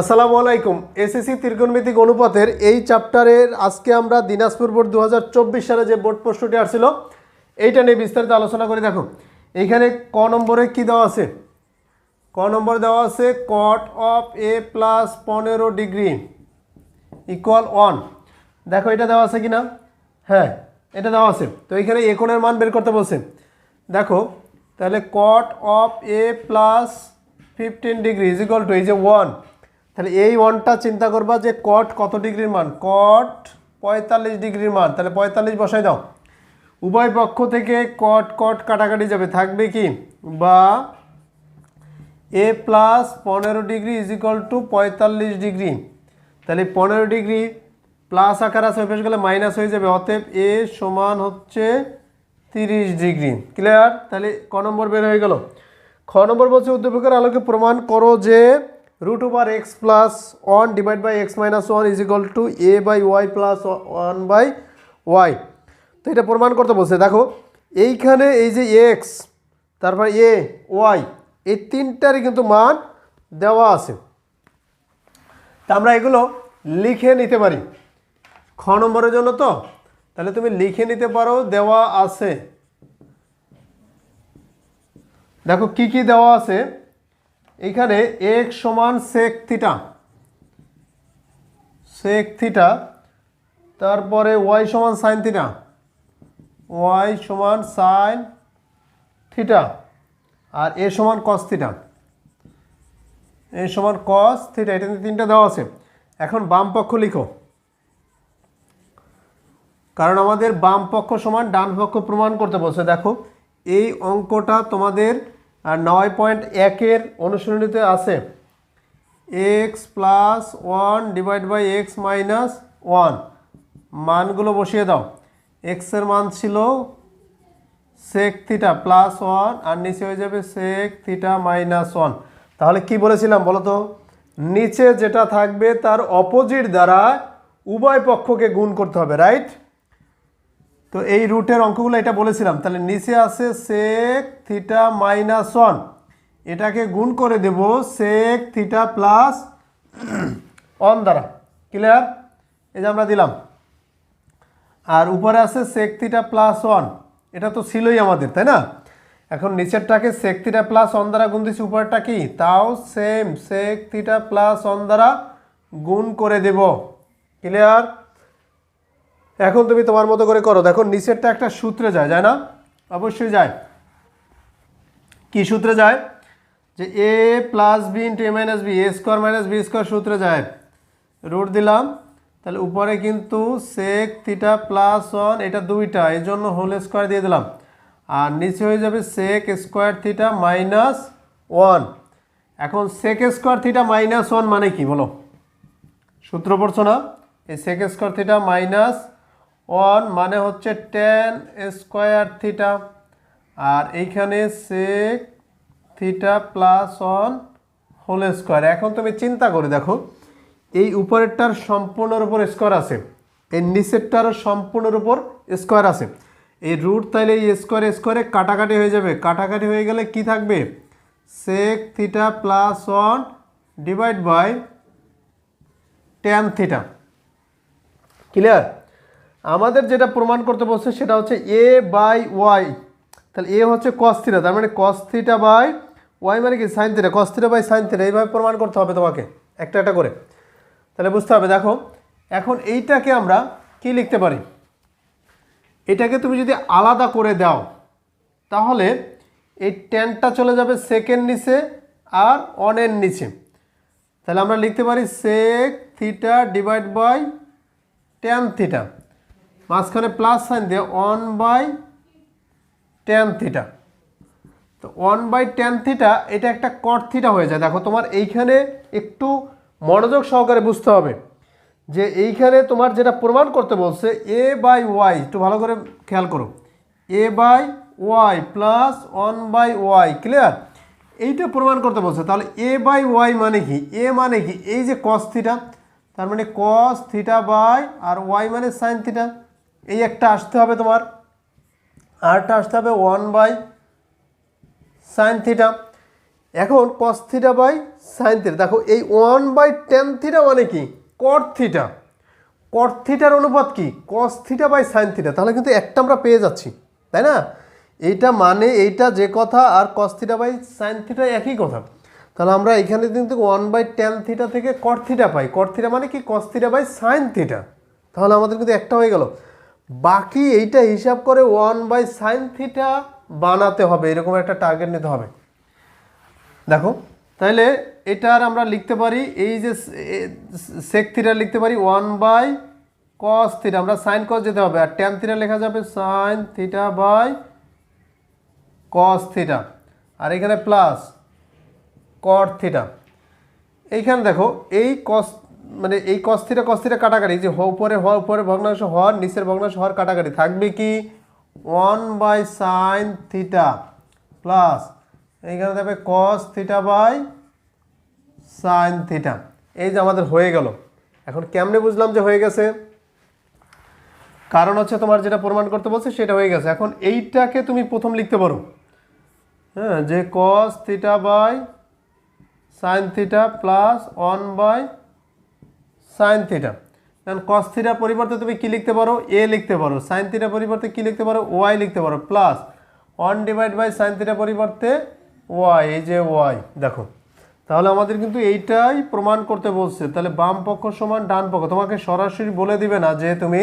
আসসালামু আলাইকুম। এসএসসি ত্রিকোণমিতিক অনুপাতের এই চ্যাপ্টারের আজকে আমরা দিনাজপুর বোর্ড দু হাজার চব্বিশ সালে যে বোর্ড প্রশ্নটি আসছিল, এইটা নিয়ে বিস্তারিত আলোচনা করে। দেখো এখানে ক নম্বরে কি দেওয়া আছে? ক নম্বরে দেওয়া আছে কট অফ এ প্লাস পনেরো ডিগ্রি ইকুয়াল ওয়ান দেখো, এটা দেওয়া আছে কি না হ্যাঁ এটা দেওয়া আছে। তো এখানে এ কোণের মান বের করতে বলছে। দেখো, তাহলে cot of A plus fifteen degree is equal to এই যে ওয়ান তাহলে এই ওয়ানটা চিন্তা করবা যে কট কত ডিগ্রির মান? কট পঁয়তাল্লিশ ডিগ্রির মান। তাহলে পঁয়তাল্লিশ বসাই দাও। উভয় পক্ষ থেকে কট কট কাটাকাটি যাবে। থাকবে কি? বা এ প্লাস পনেরো ডিগ্রি ইজ ইকুয়াল টু পঁয়তাল্লিশ ডিগ্রি। তাহলে পনেরো ডিগ্রি প্লাস আকার আছে, অভ্যাস গেলে মাইনাস হয়ে যাবে। অতএব এ সমান হচ্ছে তিরিশ ডিগ্রি। ক্লিয়ার তাহলে ক নম্বর বের হয়ে গেল। খ নম্বর বলছে, উদ্দীপকের আলোকে প্রমাণ করো যে root over x plus one divide by x minus one is equal to a by y plus one by y তো এটা প্রমাণ করতে বলছে, দেখো, এইখানে এই যে এক্স তারপর এ ওয়াই এই তিনটারই কিন্তু মান দেওয়া আছে। তা আমরা এগুলো লিখে নিতে পারি। খ নম্বরের জন্য তো, তাহলে তুমি লিখে নিতে পারো, দেওয়া আছে। দেখো, কি কি দেওয়া আছে? এখানে এক সমান সেক থিটা সেক থিটা তারপরে ওয়াই সমান সাইন থিটা ওয়াই সমান সাইন থিটা আর এ সমান কস থিটা এ সমান কস থিটা এটা তিনটা দেওয়া আছে। এখন বাম পক্ষ লিখো। কারণ আমাদের বাম পক্ষ সমান ডান পক্ষ প্রমাণ করতে বলছে। দেখো, এই অঙ্কটা তোমাদের আহ, নয় পয়েন্ট একের অনুশীলনীতে আছে x plus one divide by x minus one. মানগুলো বসিয়ে দাও। এক্সের মান ছিল সেক থিটা প্লাস ওয়ান আর নিচে হয়ে যাবে সেক থিটা মাইনাস ওয়ান তাহলে কি বলেছিলাম বলো তো? নিচে যেটা থাকবে তার অপোজিট দ্বারা উভয় পক্ষকে গুণ করতে হবে রাইট তো এই রুটের অঙ্কগুলো এটা বলেছিলাম। তাহলে নিচে আছে সেক থিটা মাইনাস ওয়ান এটাকে গুণ করে দেব সেক থিটা প্লাস ওয়ান দ্বারা। ক্লিয়ার এই যে আমরা দিলাম। আর উপরে আছে সেক থিটা প্লাস ওয়ান এটা তো ছিলই আমাদের, তাই না? এখন নিচেরটাকে সেক থিটা প্লাস ওয়ান দ্বারা গুণ দিচ্ছি উপরেরটা কি? তাও same sec theta plus one দ্বারা গুণ করে দেব। ক্লিয়ার এখন তুমি তোমার মতো করে করো। দেখো, নিচেরটা একটা সূত্রে যায় যায় না? অবশ্যই যায়। কি সূত্রে যায়? যে a plus b into a minus b a square minus b square সূত্রে যায়। রুট দিলাম। তাহলে উপরে কিন্তু সেক থিটা প্লাস ওয়ান এটা দুইটা এই জন্য হোল স্কোয়ার দিয়ে দিলাম। আর নিচে হয়ে যাবে sec square theta minus one এখন sec square theta minus one মানে কি? বলো। সূত্র পড়ছো না? এই sec square theta minus one মানে হচ্ছে টেন স্কোয়ার থিটা আর এইখানে sec theta plus one whole square এখন তুমি চিন্তা করে দেখো, এই উপরেরটার সম্পূর্ণের উপর স্কোয়ার আছে এই নিচেরটারও সম্পূর্ণের উপর স্কোয়ার আছে। এই রুট তাইলে এই স্কোয়ার স্কোয়ারে কাটাকাটি হয়ে যাবে। কাটাকাটি হয়ে গেলে কি থাকবে? Sec theta plus one divide by tan theta clear আমাদের যেটা প্রমাণ করতে বলছে সেটা হচ্ছে এ বাই ওয়াই তাহলে এ হচ্ছে কস থিটা তার মানে কস থিটা বাই ওয়াই মানে কি? Sine theta cos theta by sine theta এইভাবে প্রমাণ করতে হবে তোমাকে, একটা একটা করে। তাহলে বুঝতে হবে, দেখো, এখন এইটাকে আমরা কি লিখতে পারি? এটাকে তুমি যদি আলাদা করে দাও, তাহলে এই টেনটা চলে যাবে সেকেন্ড নিচে আর অনের নিচে। তাহলে আমরা লিখতে পারি sec theta divide by tan theta মাঝখানে প্লাস সাইন দিয়ে ওয়ান বাই টেন থিটা তো ওয়ান বাই টেন থিটা এটা একটা কট থিটা হয়ে যায়। দেখো, তোমার এইখানে একটু মনোযোগ সহকারে বুঝতে হবে যে এইখানে তোমার যেটা প্রমাণ করতে বলছে এ বাই ওয়াই একটু ভালো করে খেয়াল করো। A by y plus one by y clear এইটা প্রমাণ করতে বলছে। তাহলে এ বাই ওয়াই মানে কি? এ মানে কি? এই যে কস থিটা তার মানে কস থিটা বাই আর ওয়াই মানে সাইন থিটা এই একটা আসতে হবে তোমার। আরটা আসতে হবে ওয়ান বাই সাইন থিটা এখন cos theta by sine theta দেখো, এই ওয়ান বাই টেন থিটা মানে কি? কট থিটা থিটার অনুপাত কি? Cos theta by sine theta তাহলে কিন্তু একটা আমরা পেয়ে যাচ্ছি, তাই না? এইটা মানে এইটা যে কথা, আর cos theta by sine theta একই কথা। তাহলে আমরা এখানে কিন্তু ওয়ান বাই টেন থিটা থেকে কট থিটা পাই। কট থিটা মানে কি? Cos theta by sine theta তাহলে আমাদের কিন্তু একটা হয়ে গেল। বাকি এইটা হিসাব করে ওয়ান বাই সাইন থিটা বানাতে হবে, এরকম একটা টার্গেট নিতে হবে। দেখো তাহলে এটার আমরা লিখতে পারি, এই যে সেক থিটা লিখতে পারি ওয়ান বাই কস থিটা আমরা সাইন কস যেতে হবে, আর ট্যান থিটা লেখা যাবে sine theta by cos theta আর এখানে প্লাস কট থিটা এইখানে দেখো, এই কস মানে এই কস থিটা কস থিটা কাটাকাটি, যে হ উপরে হ উপরে ভগ্নাংশ হর নিচের ভগ্নাংশ হর কাটাকাটি। থাকবে কি? One by sine theta plus এইখানে থাকবে cos theta by sine theta এই যে আমাদের হয়ে গেল। এখন কেমনে বুঝলাম যে হয়ে গেছে? কারণ হচ্ছে তোমার যেটা প্রমাণ করতে বলছে সেটা হয়ে গেছে। এখন এইটাকে তুমি প্রথম লিখতে পারো। হ্যাঁ যে cos theta by sine theta plus one by sine theta কারণ কস থিটার পরিবর্তে তুমি কি লিখতে পারো? এ লিখতে পারো। সাইন থিটার পরিবর্তে কি লিখতে পারো? ওয়াই লিখতে পারো। Plus one divide by sine থিটার পরিবর্তে ওয়াই এই যে ওয়াই দেখো। তাহলে আমাদের কিন্তু এইটাই প্রমাণ করতে বলছে। তাহলে বাম পক্ষ সমান ডান পক্ষ। তোমাকে সরাসরি বলে দিবে না যে তুমি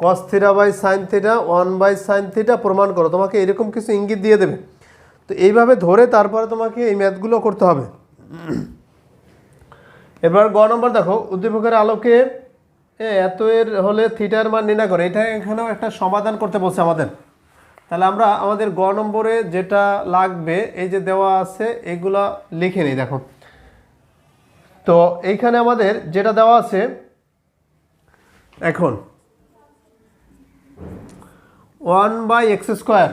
cos theta by sine theta one by sine theta প্রমাণ করো। তোমাকে এরকম কিছু ইঙ্গিত দিয়ে দেবে। তো এইভাবে ধরে তারপরে তোমাকে এই ম্যাথগুলো করতে হবে। এবার গ নম্বর দেখো, উদ্দীপকের আলোকে এত এর হলে থিটার মান নির্ণয় করে। এটা এখানেও একটা সমাধান করতে বলছে আমাদের। তাহলে আমরা আমাদের গ নম্বরে যেটা লাগবে, এই যে দেওয়া আছে, এগুলা লিখে নিই, দেখো। তো এইখানে আমাদের যেটা দেওয়া আছে, এখন, ওয়ান বাই এক্স স্কোয়ার,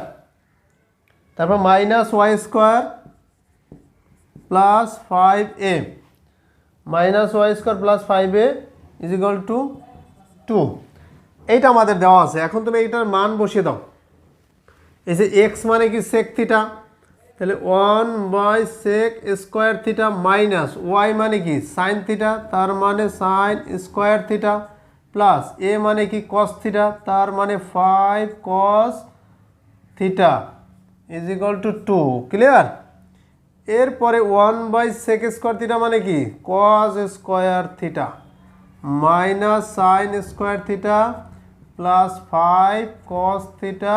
তারপর minus y square plus five a. Minus y square plus five a is equal to two. এইটা আমাদের দেওয়া আছে। এখন তুমি এইটার মান বসিয়ে দাও। এই যে এক্স মানে কি সেক থিটা তাহলে one by sec square theta minus y মানে কি? সাইন থিটা তার মানে sine square theta plus a মানে কি কস থিটা তার মানে five cos theta is equal to two clear এরপরে one by sec square theta মানে কি? Cos square theta. Minus sine square theta plus five cos theta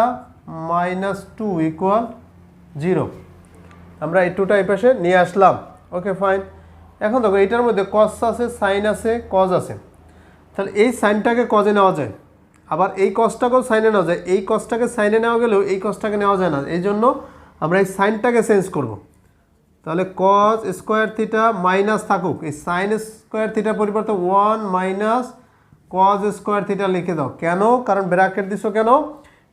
minus two equal zero. আমরা এই টুটা এই পাশে নিয়ে আসলাম। ওকে, ফাইন। এখন দেখো এটার মধ্যে কস আছে, সাইন আছে কজ আছে। তাহলে এই সাইনটাকে কজে নেওয়া যায়? আবার এই কসটাকেও সাইনে নেওয়া যায়। এই কসটাকে সাইনে নেওয়া গেলেও এই কসটাকে নেওয়া যায় না। এই জন্য আমরা এই সাইনটাকে চেঞ্জ করব। তাহলে কস স্কোয়ার থিটা মাইনাস থাকুক। এই সাইন স্কোয়ার থিটার পরিবর্তে one minus cos square theta লিখে দাও। কেন? কারণ ব্র্যাকেট দিছো কেন?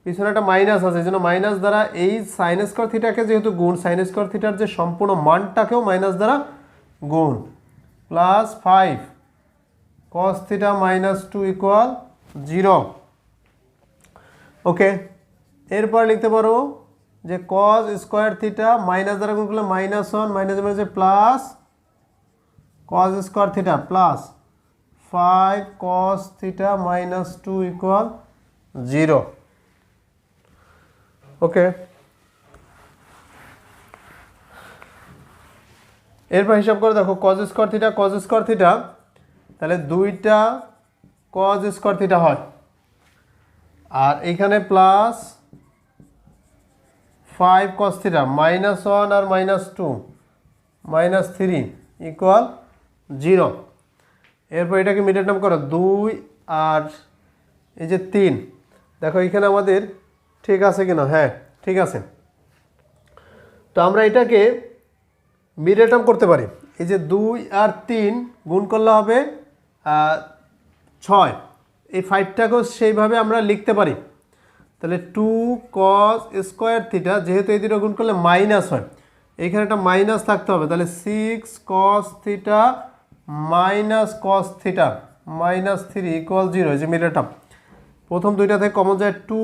পিছনে একটা মাইনাস আছে যেন মাইনাস দ্বারা এই সাইন স্কোয়ার থিটাকে যেহেতু গুণ সাইন স্কোয়ার থিটার যে সম্পূর্ণ মানটাকেও মাইনাস দ্বারা গুণ। Plus five cos theta minus two equal zero okay এরপর লিখতে পারো যে কজ স্কোয়ার থিটা মাইনাস দ্বারা গুণ করলে minus one minus minus plus cos square theta plus five cos theta minus two equal zero okay এরপর হিসাব করে দেখো cos square theta cos square theta তাহলে দুইটা কজ স্কোয়ার থিটা হয়। আর এখানে plus five cos theta minus one আর minus two minus three equal zero এরপর এটাকে মিডিয়ার নাম করো, দুই আর এই যে তিন। দেখো, এখানে আমাদের ঠিক আছে কিনা? হ্যাঁ ঠিক আছে। তো আমরা এটাকে মিডিয়াটাম করতে পারি। এই যে দুই আর তিন গুণ করলে হবে ছয়। এই ফাইভটাকেও সেইভাবে আমরা লিখতে পারি। তাহলে টু কস স্কোয়ার থিটা যেহেতু এই দুটো গুণ করলে মাইনাস হয়, এইখানে একটা মাইনাস থাকতে হবে। তাহলে six cos theta minus cos theta minus three equal zero যে মিডিয়াটাম প্রথম দুইটা থেকে কমন যায় টু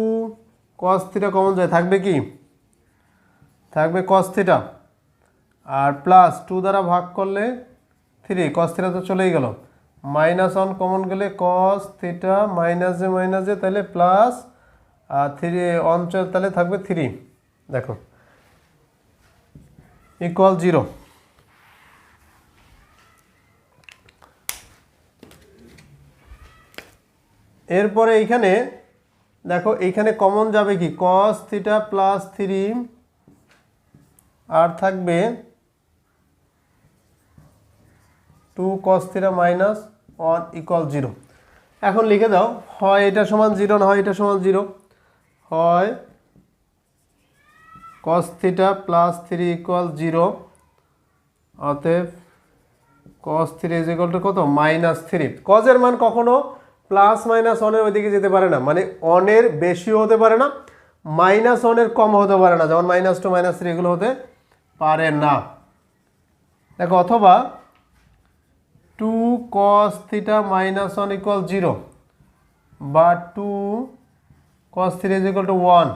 কস থিটা কমন যায়, থাকবে কি? থাকবে কস থিটা আর প্লাস টু দ্বারা ভাগ করলে থ্রি কস থিটা তো চলেই গেল। মাইনাস ওয়ান কমন গেলে কস থিটা মাইনাস যে মাইনাস যে তাহলে প্লাস থ্রি ওয়ান তাহলে থাকবে থ্রি দেখো। ইকুয়াল জিরো এরপরে এইখানে, দেখো, এইখানে কমন যাবে কি? কস থিটা প্লাস থ্রি আর থাকবে two cos theta minus one equal zero এখন লিখে দাও, হয় এটা সমান জিরো না হয় এটা সমান জিরো হয় cos theta plus three equal zero অতএব cos three is equal to কত? মাইনাস থ্রি কজের মান কখনো প্লাস মাইনাস ওয়ানের ওইদিকে যেতে পারে না। মানে অনের বেশিও হতে পারে না মাইনাস ওয়ানের কম হতে পারে না। যেমন মাইনাস টু মাইনাস থ্রি এগুলো হতে পারে না। দেখো, অথবা two cos theta minus one equal zero বা two cos three is equal to one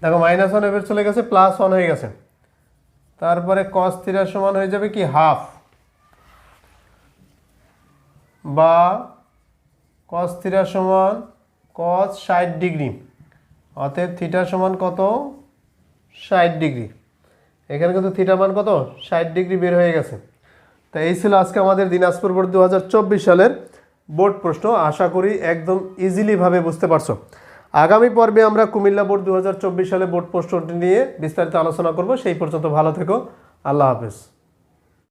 দেখো মাইনাস ওয়ান এবার চলে গেছে প্লাস ওয়ান হয়ে গেছে। তারপরে কস থিটার সমান হয়ে যাবে কি? হাফ বা কস থিটার সমান কস ষাট ডিগ্রি। অতএব থিটার সমান কত? ষাট ডিগ্রি। এখানে কিন্তু থিটা মান কত? ষাট ডিগ্রি বের হয়ে গেছে। তো এই ছিল আজকে আমাদের দিনাজপুর বোর্ড দু হাজার চব্বিশ সালের বোর্ড প্রশ্ন, আশা করি একদম ইজিলিভাবে বুঝতে পারছ। আগামী পর্বে আমরা কুমিল্লা বোর্ড দু হাজার চব্বিশ সালে বোর্ড প্রশ্নটি নিয়ে বিস্তারিত আলোচনা করব। সেই পর্যন্ত ভালো থেকো। আল্লাহ হাফেজ।